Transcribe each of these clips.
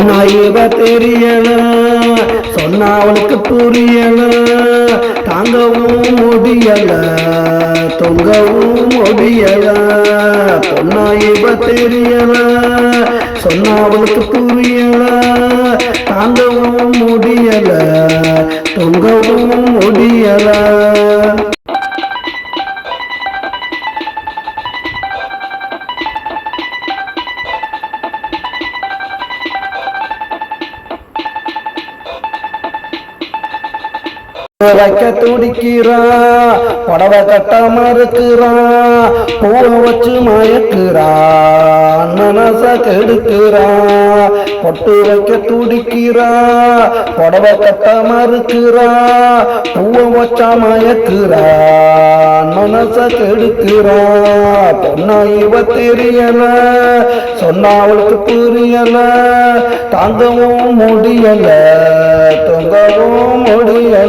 இவ தெரியணும் சொன்னா அவளுக்கு புரியணும் தாங்கவும் முடியல தொங்கவும் முடியல பொண்ணா இவ தெரியல சொன்னா அவளுக்கு புரியல தாங்கவும் முடியல தொங்கவும் முடியல வைக்க துடிக்கிறா புடவை கட்ட இருக்கிறா பூவை வச்சு மயக்கிறா மனச கெடுக்கிறா பொட்டு வைக்க துடிக்கிறா புடவை கட்ட இருக்கிறா பூவை வச்சா மயக்கிறா மனச கெடுக்கிறா. பொண்ணா இவ தெரியல சொன்னா அவளுக்கு புரியல தாங்கவும் முடியல தொங்கவும் முடியல.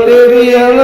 தெரியல